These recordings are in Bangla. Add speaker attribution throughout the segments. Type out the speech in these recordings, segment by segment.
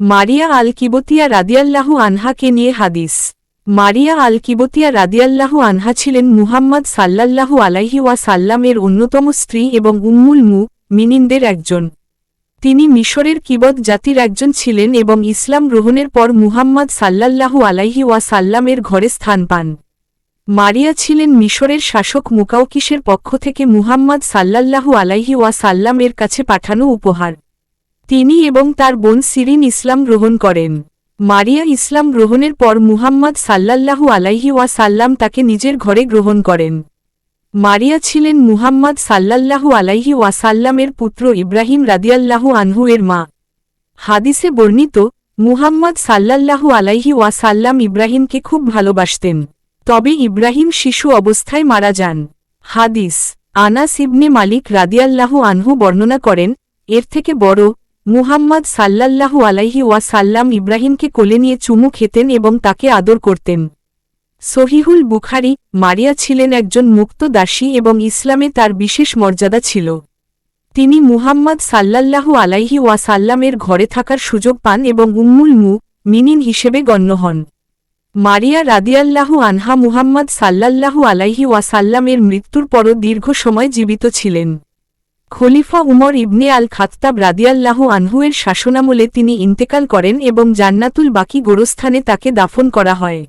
Speaker 1: মারিয়া আল কিবতিয়া রাদিয়াল্লাহু আনহাকে নিয়ে হাদিস। মারিয়া আল কিবতিয়া রাদিয়াল্লাহু আনহা ছিলেন মুহাম্মদ সাল্লাল্লাহু আলাইহি ওয়া সাল্লামের অন্যতম স্ত্রী এবং উম্মুল মু মিনিনদের একজন। তিনি মিশরের কিবত জাতির একজন ছিলেন এবং ইসলাম গ্রহণের পর মুহাম্মদ সাল্লাল্লাহু আলাইহি ওয়া সাল্লামের ঘরে স্থান পান। মারিয়া ছিলেন মিশরের শাসক মুকাউকিসের পক্ষ থেকে মুহাম্মদ সাল্লাল্লাহু আলাইহি ওয়া সাল্লামের কাছে পাঠানো উপহার। তিনি এবং তার বোন সিরিন ইসলাম গ্রহণ করেন। মারিয়া ইসলাম গ্রহণের পর মুহাম্মদ সাল্লাল্লাহু আলাইহি ওয়া সাল্লাম তাকে নিজের ঘরে গ্রহণ করেন। মারিয়া ছিলেন মুহাম্মদ সাল্লাল্লাহু আলাইহি ওয়াসাল্লামের পুত্র ইব্রাহিম রাদিয়াল্লাহু আনহু এর মা। হাদিসে বর্ণিত, মুহাম্মদ সাল্লাল্লাহু আলাইহি ওয়াসাল্লাম ইব্রাহিমকে খুব ভালোবাসতেন, তবে ইব্রাহিম শিশু অবস্থায় মারা যান। হাদিস, আনাস ইবনে মালিক রাদিয়াল্লাহু আনহু বর্ণনা করেন, এর থেকে বড় মুহাম্মদ সাল্লাল্লাহু আলাইহি ওয়াসাল্লাম ইব্রাহিমকে কোলে নিয়ে চুমু খেতেন এবং তাকে আদর করতেন। সহিহুল বুখারি, মারিয়া ছিলেন একজন মুক্ত দাসী এবং ইসলামে তার বিশেষ মর্যাদা ছিল। তিনি মুহাম্মদ সাল্লাল্লাহু আলাইহি ওয়াসাল্লামের ঘরে থাকার সুযোগ পান এবং উম্মুল মু মিনিন হিসেবে গণ্য হন। মারিয়া রাদিয়াল্লাহু আনহা মুহাম্মদ সাল্লাল্লাহু আলাইহি ওয়াসাল্লামের মৃত্যুর পরও দীর্ঘ সময় জীবিত ছিলেন। খলিফা উমর ইবনে আল খাত্তাব রাদিয়াল্লাহু আনহুয়ের শাসনামলে তিনি ইন্তেকাল করেন এবং জান্নাতুল বাকি গোরস্থানে তাকে দাফন করা হয়।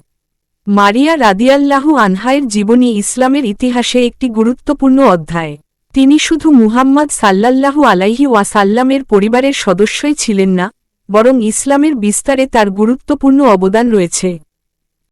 Speaker 1: মারিয়া রাদিয়াল্লাহু আনহায়ের জীবনী ইসলামের ইতিহাসে একটি গুরুত্বপূর্ণ অধ্যায়। তিনি শুধু মুহাম্মদ সাল্লাল্লাহু আলাইহি ওয়াসাল্লামের পরিবারের সদস্যই ছিলেন না, বরং ইসলামের বিস্তারে তার গুরুত্বপূর্ণ অবদান রয়েছে।